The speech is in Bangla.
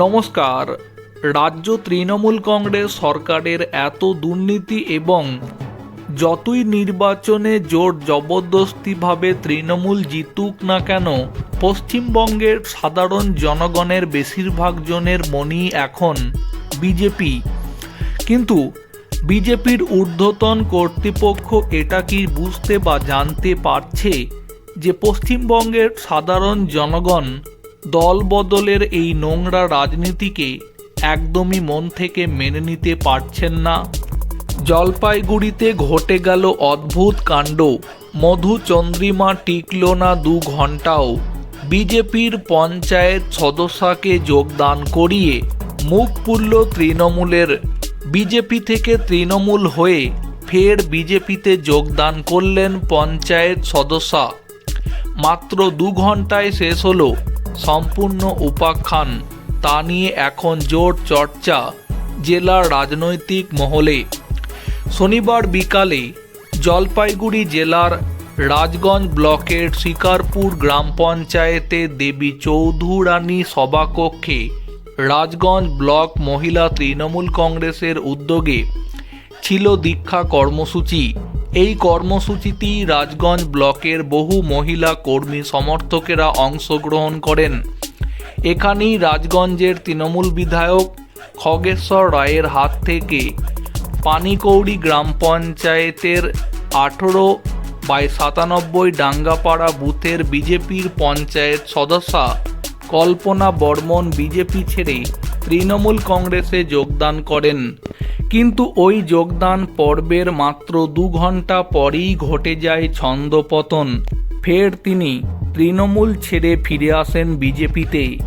নমস্কার। রাজ্য তৃণমূল কংগ্রেস সরকারের এত দুর্নীতি এবং যতই নির্বাচনে জোর জবরদস্তিভাবে তৃণমূল জিতুক না কেন, পশ্চিমবঙ্গের সাধারণ জনগণের বেশিরভাগ জনের মনই এখন বিজেপি। কিন্তু বিজেপির ঊর্ধ্বতন কর্তৃপক্ষ এটা কি বুঝতে বা জানতে পারছে যে পশ্চিমবঙ্গের সাধারণ জনগণ দল বদলের এই নোংরা রাজনীতিকে একদমই মন থেকে মেনে নিতে পারছেন না। জলপাইগুড়িতে ঘটে গেল অদ্ভুত কাণ্ড। মধুচন্দ্রিমা টিকল না দু ঘন্টাও বিজেপির পঞ্চায়েত সদস্যকে যোগদান করিয়ে মুখ পুরল তৃণমূলের। বিজেপি থেকে তৃণমূল হয়ে ফের বিজেপিতে যোগদান করলেন পঞ্চায়েত সদস্যা। মাত্র দু ঘন্টায় শেষ হলো। সম্পূর্ণ উপাখ্যান, তা নিয়ে এখন জোর চর্চা জেলার রাজনৈতিক মহলে। শনিবার বিকালে জলপাইগুড়ি জেলার রাজগঞ্জ ব্লকের শিকারপুর গ্রাম পঞ্চায়েতে দেবী চৌধুরানী সভাকক্ষে রাজগঞ্জ ব্লক মহিলা তৃণমূল কংগ্রেসের উদ্যোগে ছিল দীক্ষা কর্মসূচি। এই কর্মসূচিতেই রাজগঞ্জ ব্লকের বহু মহিলা কর্মী সমর্থকেরা অংশগ্রহণ করেন। এখানেই রাজগঞ্জের তৃণমূল বিধায়ক খগেশ্বর রায়ের হাত থেকে পানিকৌড়ি গ্রাম পঞ্চায়েতের আঠেরো বাই সাতানব্বই ডাঙ্গাপাড়া বুথের বিজেপির পঞ্চায়েত সদস্যা কল্পনা বর্মন বিজেপি ছেড়ে তৃণমূল কংগ্রেসে যোগদান করেন। কিন্তু ওই যোগদান পর্বের মাত্র দু ঘণ্টা পরেই ঘটে যায় ছন্দপতন। ফের তিনি তৃণমূল ছেড়ে ফিরে আসেন বিজেপিতে।